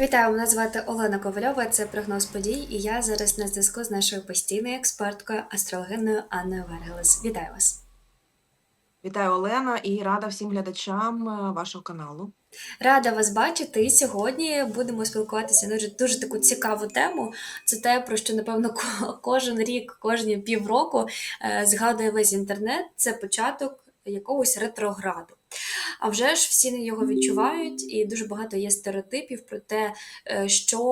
Вітаю, мене звати Олена Ковальова. Це прогноз подій, і я зараз на зв'язку з нашою постійною експерткою астрологиною Анною Вергелес. Вітаю вас. Вітаю, Олена, і рада всім глядачам е, вашого каналу. Рада вас бачити. І сьогодні будемо спілкуватися на дуже, дуже таку цікаву тему. Це те, про що напевно кожен рік, кожні півроку е, згадує весь інтернет. Це початок якогось ретрограду. А вже ж всі його відчувають, і дуже багато є стереотипів про те, е, що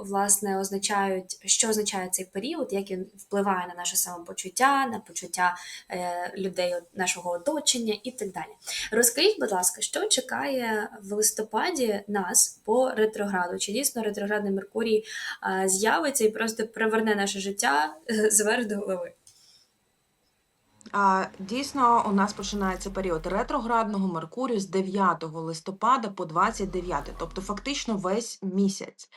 власне означають, що означає цей період, як він впливає на наше самопочуття, на почуття е, людей нашого оточення і так далі. Розкажіть, будь ласка, що чекає в листопаді нас по ретрограду? Чи дійсно ретроградний Меркурій з'явиться і просто приверне наше життя е, зверх до голови? Дійсно, у нас починається період ретроградного Меркурію з 9 листопада по 29, тобто фактично весь місяць.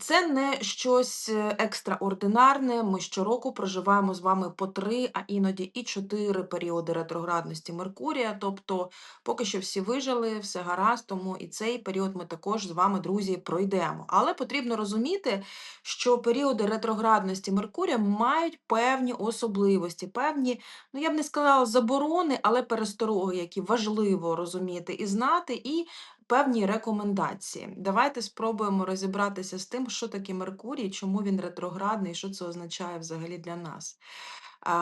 Це не щось е, екстраординарне. Ми щороку проживаємо з вами по три, а іноді і чотири періоди ретроградності Меркурія. Тобто, поки що всі вижили, все гаразд, тому і цей період ми також з вами, друзі, пройдемо. Але потрібно розуміти, що періоди ретроградності Меркурія мають певні особливості, певні, ну я б не сказала заборони, але перестороги, які важливо розуміти і знати, і певні рекомендації. Давайте спробуємо розібратися з тим, що таке Меркурій, чому він ретроградний, що це означає взагалі для нас.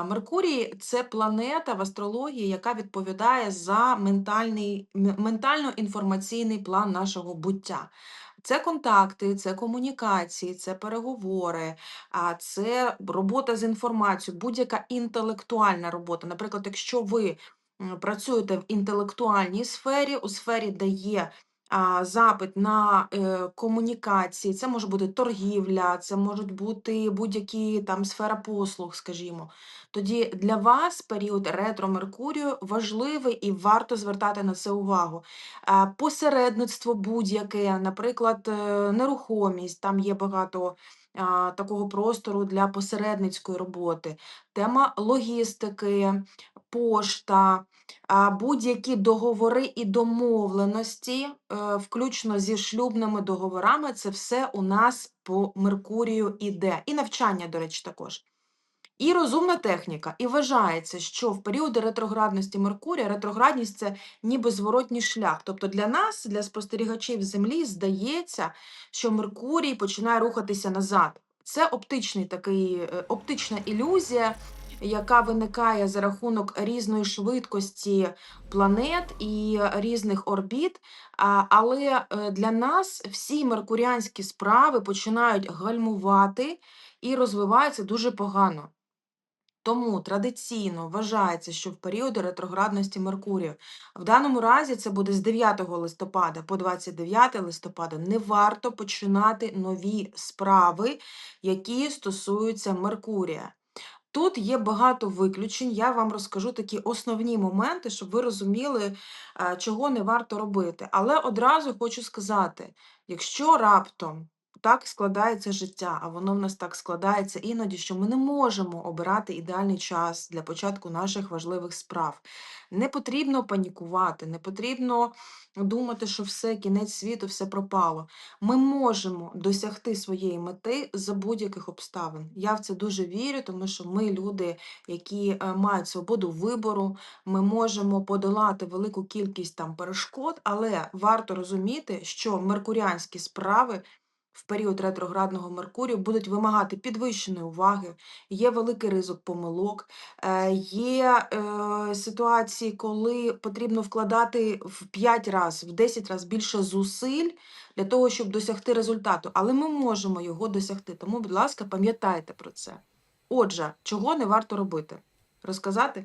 Меркурій це планета в астрології, яка відповідає за ментальний, ментально-інформаційний план нашого буття. Це контакти, це комунікації, це переговори, це робота з інформацією, будь-яка інтелектуальна робота. Наприклад, якщо ви працюєте в інтелектуальній сфері, у сфері, де є запит на е, комунікації, це може бути торгівля, це можуть бути будь-які там сфера послуг, скажімо. Тоді для вас період ретро Меркурію важливий і варто звертати на це увагу. Посередництво будь-яке, наприклад, е, нерухомість, там є багато такого простору для посередницької роботи, тема логістики, пошта, будь-які договори і домовленості, е, включно зі шлюбними договорами, це все у нас по Меркурію іде. І навчання, до речі, також. І розумна техніка. І вважається, що в періоди ретроградності Меркурія ретроградність це ніби зворотній шлях. Тобто для нас, для спостерігачів Землі, здається, що Меркурій починає рухатися назад. Це оптичний такий, е, оптична ілюзія, яка виникає за рахунок різної швидкості планет і різних орбіт. Але е, для нас всі меркуріанські справи починають гальмувати і розвиваються дуже погано. Тому традиційно вважається, що в періоди ретроградності Меркурію, в даному разі це буде з 9 листопада по 29 листопада, не варто починати нові справи, які стосуються Меркурія. Тут є багато виключень. Я вам розкажу такі основні моменти, щоб ви розуміли, е, чого не варто робити. Але одразу хочу сказати: якщо раптом так складається життя, а воно в нас так складається іноді, що ми не можемо обирати ідеальний час для початку наших важливих справ. Не потрібно панікувати, не потрібно думати, що все, кінець світу, все пропало. Ми можемо досягти своєї мети за будь-яких обставин. Я в це дуже вірю, тому що ми люди, які е, мають свободу вибору, ми можемо подолати велику кількість там перешкод, але варто розуміти, що меркуріанські справи. В період ретроградного Меркурію будуть вимагати підвищеної уваги, є великий ризик помилок, е, є е, ситуації, коли потрібно вкладати в 5 разів, в 10 разів більше зусиль для того, щоб досягти результату. Але ми можемо його досягти. Тому, будь ласка, пам'ятайте про це. Отже, чого не варто робити? Розказати?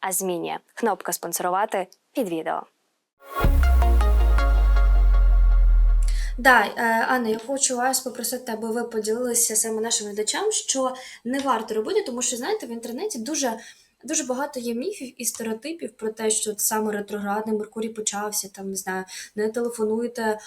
а змінює. Кнопка спонсорувати під відео. Да, е, Анна, я хочу вас попросити, аби ви поділилися саме нашим глядачам, що не варто робити, тому що знаєте, в інтернеті дуже. Дуже багато є міфів і стереотипів про те, що саме ретроградний Меркурій почався, там не знаю, не телефонуйте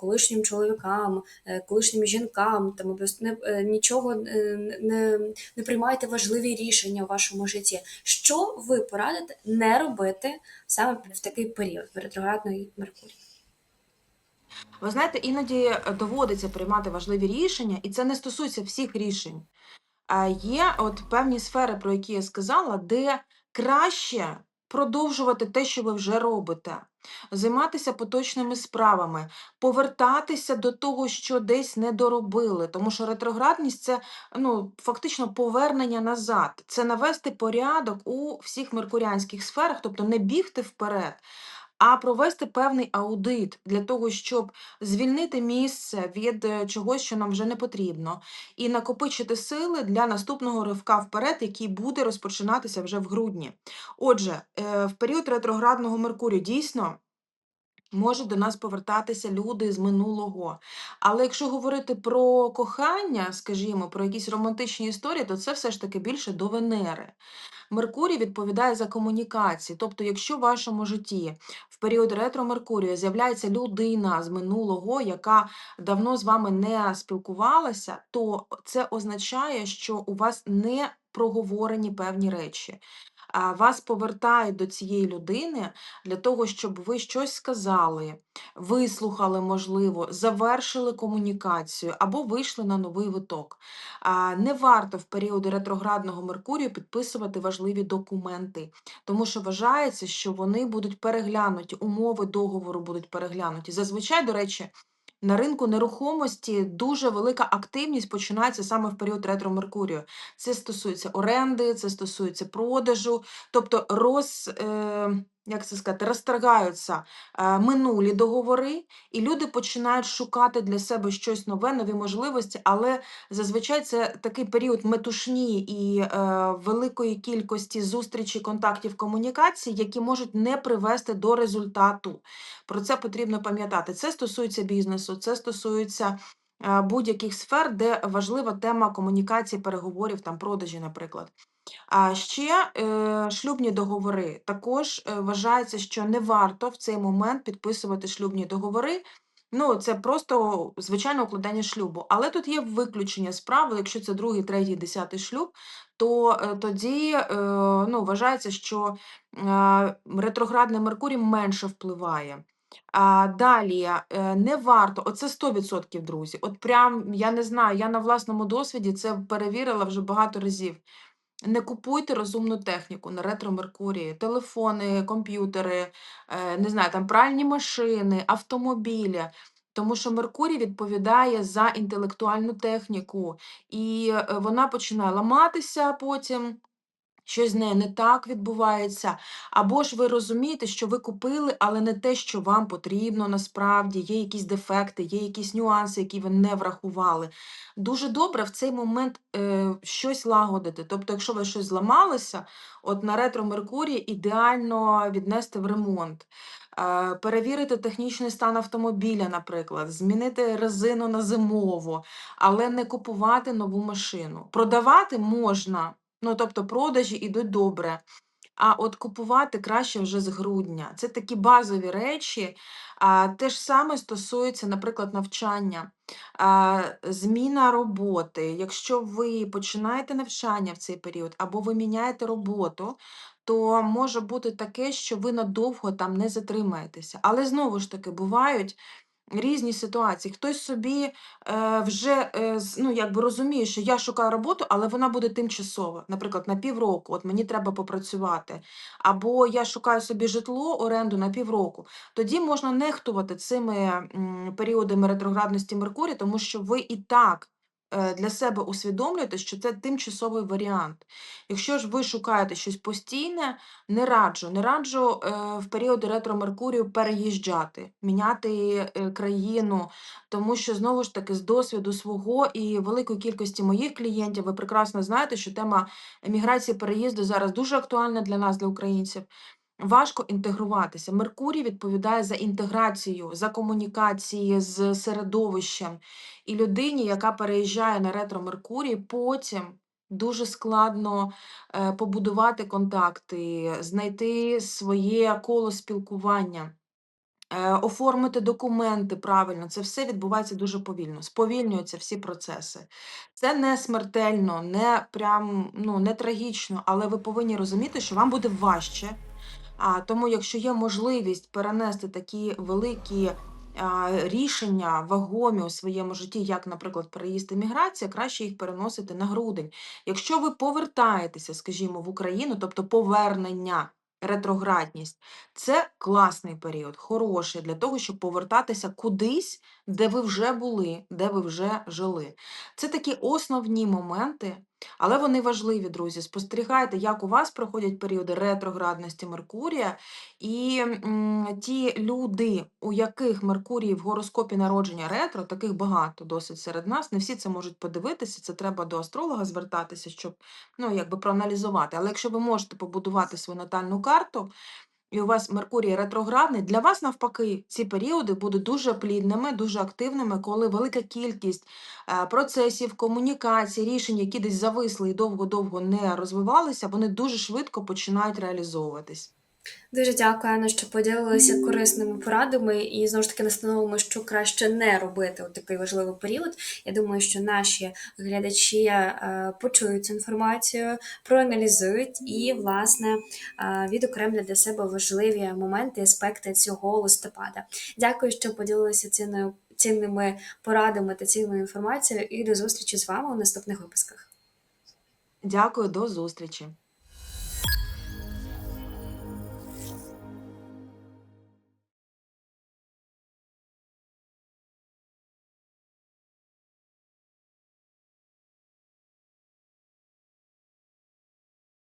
колишнім чоловікам, е, колишнім жінкам, там не, е, нічого е, не, не приймайте важливі рішення в вашому житті. Що ви порадите не робити саме в такий період в ретроградний Меркурій? Ви знаєте, іноді доводиться приймати важливі рішення, і це не стосується всіх рішень. Є от певні сфери, про які я сказала, де краще продовжувати те, що ви вже робите, займатися поточними справами, повертатися до того, що десь не доробили, тому що ретроградність це ну, фактично повернення назад, це навести порядок у всіх меркуріанських сферах, тобто не бігти вперед. А провести певний аудит для того, щоб звільнити місце від е, чогось, що нам вже не потрібно, і накопичити сили для наступного ривка вперед, який буде розпочинатися вже в грудні. Отже, е, в період ретроградного Меркурію дійсно. Можуть до нас повертатися люди з минулого. Але якщо говорити про кохання, скажімо, про якісь романтичні історії, то це все ж таки більше до Венери. Меркурій відповідає за комунікації. Тобто, якщо в вашому житті в період ретро Меркурію з'являється людина з минулого, яка давно з вами не спілкувалася, то це означає, що у вас не проговорені певні речі. Вас повертають до цієї людини для того, щоб ви щось сказали, вислухали, можливо, завершили комунікацію або вийшли на новий виток. Не варто в періоди ретроградного Меркурію підписувати важливі документи, тому що вважається, що вони будуть переглянуті, умови договору будуть переглянуті. Зазвичай, до речі, на ринку нерухомості дуже велика активність починається саме в період ретро Меркурію. Це стосується оренди, це стосується продажу, тобто роз, е, як це сказати, розторгаються е, минулі договори, і люди починають шукати для себе щось нове, нові можливості, але зазвичай це такий період метушні і е, великої кількості зустрічей, контактів, комунікацій, які можуть не привести до результату. Про це потрібно пам'ятати. Це стосується бізнесу, це стосується е, будь-яких сфер, де важлива тема комунікації, переговорів, там продажі, наприклад. А ще е, шлюбні договори. Також е, вважається, що не варто в цей момент підписувати шлюбні договори. Ну, це просто звичайне укладання шлюбу. Але тут є виключення з правил, якщо це другий, третій, десятий шлюб, то е, тоді е, ну, вважається, що е, ретроградний Меркурій менше впливає. А, далі, е, не варто, оце 100%, друзі. От прям, я не знаю, я на власному досвіді це перевірила вже багато разів. Не купуйте розумну техніку на ретро Меркурії, телефони, комп'ютери, е, не знаю, там пральні машини, автомобілі. Тому що Меркурій відповідає за інтелектуальну техніку, і е, вона починає ламатися потім. Щось з нею не так відбувається, або ж ви розумієте, що ви купили, але не те, що вам потрібно насправді, є якісь дефекти, є якісь нюанси, які ви не врахували. Дуже добре в цей момент е, щось лагодити. Тобто, якщо ви щось зламалося, от на ретро Меркурії ідеально віднести в ремонт. Е, Перевірити технічний стан автомобіля, наприклад, змінити резину на зимову, але не купувати нову машину. Продавати можна. Ну, тобто продажі йдуть добре. А от купувати краще вже з грудня. Це такі базові речі. А, те ж саме стосується, наприклад, навчання, а, зміна роботи. Якщо ви починаєте навчання в цей період, або ви міняєте роботу, то може бути таке, що ви надовго там не затримаєтеся. Але знову ж таки, бувають різні ситуації. Хтось собі е, вже е, ну, якби розуміє, що я шукаю роботу, але вона буде тимчасова, наприклад, на півроку, от мені треба попрацювати. Або я шукаю собі житло, оренду на півроку. Тоді можна нехтувати цими періодами ретроградності Меркурія, тому що ви і так. Е, Для себе усвідомлюєте, що це тимчасовий варіант. Якщо ж ви шукаєте щось постійне, не раджу. Не раджу е, в періоди ретро Меркурію переїжджати, міняти е, країну, тому що знову ж таки з досвіду свого і великої кількості моїх клієнтів ви прекрасно знаєте, що тема еміграції переїзду зараз дуже актуальна для нас, для українців. Важко інтегруватися. Меркурій відповідає за інтеграцію, за комунікації з середовищем. І людині, яка переїжджає на ретро Меркурій, потім дуже складно е, побудувати контакти, знайти своє коло спілкування. Е, оформити документи правильно, це все відбувається дуже повільно. Сповільнюються всі процеси. Це не смертельно, не прям ну не трагічно, але ви повинні розуміти, що вам буде важче. А тому, якщо є можливість перенести такі великі рішення, вагомі у своєму житті, як, наприклад, переїзд міграція, краще їх переносити на грудень. Якщо ви повертаєтеся, скажімо, в Україну, тобто повернення, ретроградність, це класний період, хороший для того, щоб повертатися кудись, де ви вже були, де ви вже жили. Це такі основні моменти, але вони важливі, друзі. Спостерігайте, як у вас проходять періоди ретроградності Меркурія, і м, ті люди, у яких Меркурій в гороскопі народження ретро, таких багато досить серед нас. Не всі це можуть подивитися. Це треба до астролога звертатися, щоб ну, якби проаналізувати. Але якщо ви можете побудувати свою натальну карту, і у вас Меркурій ретроградний, для вас навпаки ці періоди будуть дуже плідними, дуже активними, коли велика кількість е, процесів, комунікацій, рішень, які десь зависли і довго-довго не розвивалися, вони дуже швидко починають реалізовуватись. Дуже дякую, Анна, що поділилися корисними порадами і знову ж таки настановами, що краще не робити у такий важливий період. Я думаю, що наші глядачі е, почують цю інформацію, проаналізують і, власне, е, відокремлять для себе важливі моменти аспекти цього листопада. Дякую, що поділилися цінною цінними порадами та цінною інформацією. І до зустрічі з вами у наступних випусках. Дякую, до зустрічі!